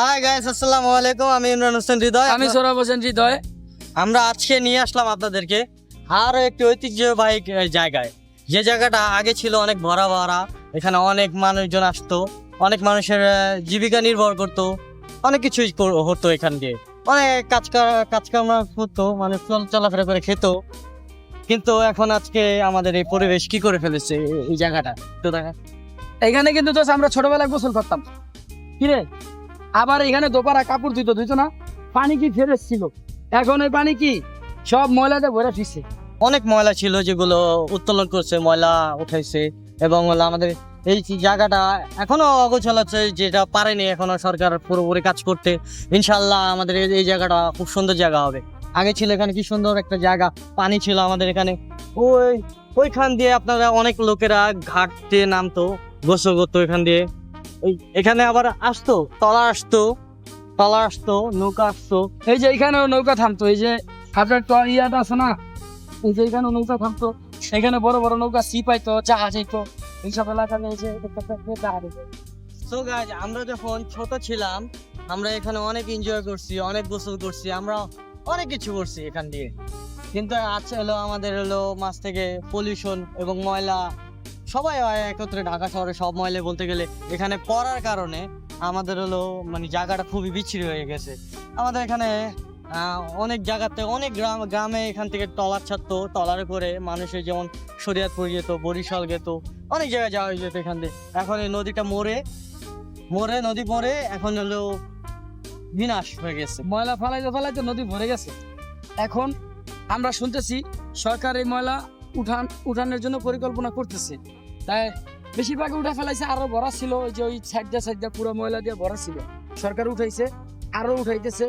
Hi guys আসসালামু আলাইকুম আমি ইমরান হোসেন হৃদয়। আমি সৌরভ হোসেন হৃদয়। আমরা আজকে নিয়ে আসলাম আপনাদেরকে আরও একটি ঐতিহ্যবাহী জায়গায়। যে জায়গাটা আগে ছিল অনেক ভরা ভরা এখানে অনেক মানুষজন আসতো অনেক মানুষের জীবিকা নির্ভর করতো অনেক কিছুই হতো এখান দিয়ে। অনেক কাজ কা- কাজকর্ম করতো মানে চলাফেরা করে খেত। কিন্তু এখন আজকে আমাদের এই পরিবেশ কি করে ফেলেছে এই- জায়গাটা? তো দেখা এখানে কিন্তু আমরা ছোটবেলায় গোসল করতাম। কিরে আবার এখানে দোপারা কাপড় ধুইতো ধুইতো না? পানি কি ফেরেস ছিল? এখন ওই পানি কি? সব ময়লাতে ভরে ফিরছে অনেক ময়লা ছিল যেগুলো উত্তোলন করছে, ময়লা উঠাইছে এবং হলো আমাদের এই জায়গাটা এখনও অগোছাল আছে, যেটা পারেনি এখনও সরকার পুরোপুরি কাজ করতে। ইনশাল্লাহ আমাদের এই- জায়গাটা খুব সুন্দর জায়গা হবে। আগে ছিল এখানে কি সুন্দর একটা জায়গা, পানি ছিল আমাদের এখানে। ওই ওইখান দিয়ে আপনারা অনেক লোকেরা ঘাটতে নামতো, গোসল করতো এখান দিয়ে। ওই এখানে আবার আসতো তলা আসতো তলা আসতো নৌকা আসতো। এই যে এখানেও নৌকা থামতো এই যে আপনার তো ইয়াটা আছে না? এই যে এখানেও নৌকা থামতো এখানে বড় বড় নৌকা সি পাইতো জাহাজ হইতো এইসব এলাকাতে এই যে জাহাজ। সো আমরা যখন ছোট ছিলাম আমরা এখানে অনেক এনজয় করছি অনেক গোসল করছি আমরা অনেক কিছু করছি এখান দিয়ে। কিন্তু আজ হলো আমাদের হলো মাছ থেকে পলিউশন এবং ময়লা সবাই একত্রে ঢাকা শহরে সব ময়লা বলতে গেলে এখানে পড়ার কারণে আমাদের হলো মানে জায়গাটা খুবই বিচ্ছিরি হয়ে গেছে। আমাদের এখানে অনেক জায়গাতে, অনেক গ্রাম, গ্রামে এখান থেকে টলার ছাড়তো, টলারে করে মানুষের যেমন শরিয়াতপুর যেত, বরিশাল যেত অনেক জায়গায় যাওয়া যেত এখান। দিয়ে এখন এই নদীটা মরে মরে, নদী মরে, এখন হলো বিনাশ হয়ে গেছে। ময়লা ফালাইতে ফালাইতে নদী ভরে গেছে। এখন আমরা শুনতেছি সরকার এই ময়লা উঠান, উঠানোর জন্য পরিকল্পনা করতেছে। তাই বেশিরভাগ উঠা ফেলাইছে আরও ভরা ছিল, ওই যে ওই সাইড দিয়ে সাইড দিয়ে পুরো ময়লা দিয়ে ভরা ছিল। সরকার উঠাইছে, আরও উঠাইতেছে।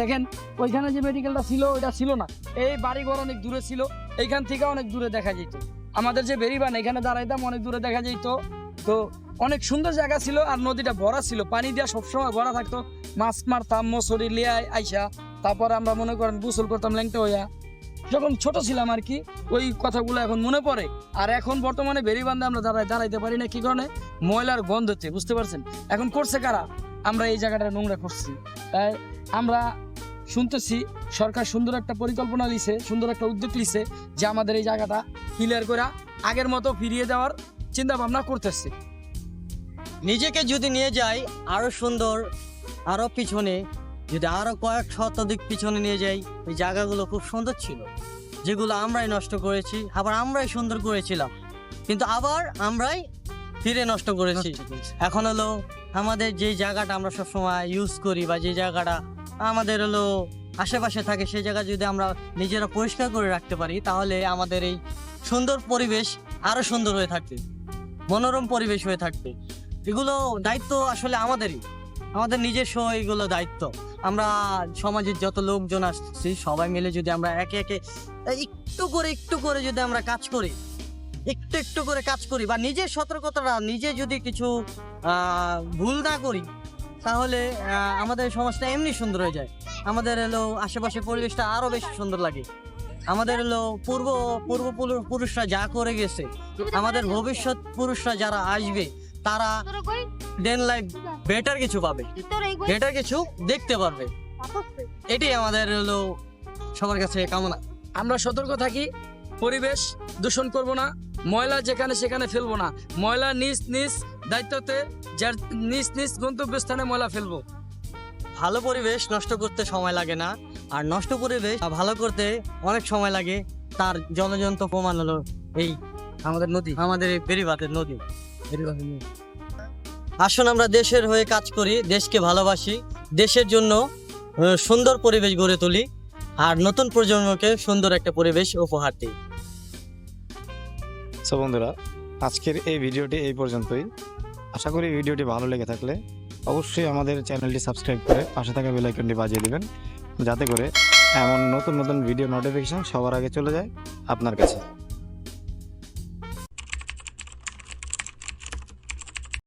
দেখেন, ওইখানে যে মেডিকেলটা ছিল, ওইটা ছিল না। এই বাড়িঘর অনেক দূরে ছিল, এইখান থেকে অনেক দূরে দেখা যেত আমাদের যে বেরিবান এখানে দাঁড়াইতাম, অনেক দূরে দেখা যেত তো অনেক সুন্দর জায়গা ছিল আর নদীটা ভরা ছিল। পানি দিয়া সবসময় ভরা থাকতো। মাছ মারতাম মশুরি লিয়ায় আইসা, তারপর আমরা মনে করেন গোসল করতাম ল্যাংটা হইয়া। যখন ছোট ছিলাম আর কি, ওই কথাগুলো এখন মনে পড়ে। আর এখন বর্তমানে বেরিবান্ধে আমরা দাঁড়াই দাঁড়াইতে পারি না, কি কারণে? ময়লার গন্ধতে বুঝতে পারছেন? এখন করছে কারা? আমরা এই জায়গাটা নোংরা করছি। তাই আমরা শুনতেছি, সরকার সুন্দর একটা পরিকল্পনা নিছে সুন্দর একটা উদ্যোগ নিছে যে আমাদের এই জায়গাটা ক্লিয়ার করে আগের মতো ফিরিয়ে দেওয়ার চিন্তা ভাবনা করতেছে। নিজেকে যদি নিয়ে যাই, আরও সুন্দর, আরও পিছনে যদি আরও কয়েক শতাধিক পিছনে নিয়ে যাই ওই জায়গাগুলো খুব সুন্দর ছিল। যেগুলো আমরাই নষ্ট করেছি আবার আমরাই সুন্দর করেছিলাম। কিন্তু আবার আমরাই ফিরে নষ্ট করেছি। এখন হলো আমাদের যে জায়গাটা আমরা সবসময় ইউজ করি বা যে জায়গাটা আমাদের হলো আশেপাশে থাকে সেই জায়গা যদি আমরা নিজেরা পরিষ্কার করে রাখতে পারি তাহলে আমাদের এই সুন্দর পরিবেশ আরও সুন্দর হয়ে থাকবে। মনোরম পরিবেশ হয়ে থাকবে। এগুলো দায়িত্ব আসলে আমাদেরই। আমাদের নিজস্ব এইগুলো দায়িত্ব। আমরা সমাজের যত লোকজন আসছি সবাই মিলে যদি আমরা একে একে একটু করে একটু করে যদি আমরা কাজ করি একটু একটু করে কাজ করি বা নিজের সতর্কতাটা নিজে যদি কিছু ভুল না করি তাহলে আমাদের সমাজটা এমনি সুন্দর হয়ে যায়। আমাদের হলো আশেপাশে পরিবেশটা আরও বেশি সুন্দর লাগে। আমাদের হলো পূর্ব পূর্ব পুরুষরা যা করে গেছে আমাদের ভবিষ্যৎ পুরুষরা যারা আসবে তারা দেন লাইফ বেটার কিছু পাবে। বেটার কিছু দেখতে পারবে। এটাই আমাদের হলো সবার কাছে কামনা। আমরা সতর্ক থাকি পরিবেশ দূষণ করব না ময়লা যেখানে সেখানে ফেলব না। ময়লা নিজ নিজ দায়িত্বতে যার নিজ নিজ গন্তব্যস্থানে ময়লা ফেলব। ভালো পরিবেশ নষ্ট করতে সময় লাগে না আর নষ্ট পরিবেশ ভালো করতে অনেক সময় লাগে। তার জলজন্ত প্রমাণ হলো এই আমাদের নদী আমাদের এই বেরিবাতের নদী নদী। আসুন আমরা দেশের হয়ে কাজ করি, দেশকে ভালোবাসি, দেশের জন্য সুন্দর পরিবেশ গড়ে তুলি, আর নতুন প্রজন্মকে সুন্দর একটা পরিবেশ উপহার দিই। সো বন্ধুরা, আজকের এই ভিডিওটি এই পর্যন্তই। আশা করি ভিডিওটি ভালো লেগে থাকলে অবশ্যই আমাদের চ্যানেলটি সাবস্ক্রাইব করে পাশে থাকা বেল আইকনটি বাজিয়ে দেবেন, যাতে করে এমন নতুন নতুন ভিডিও নোটিফিকেশন সবার আগে চলে যায় আপনার কাছে।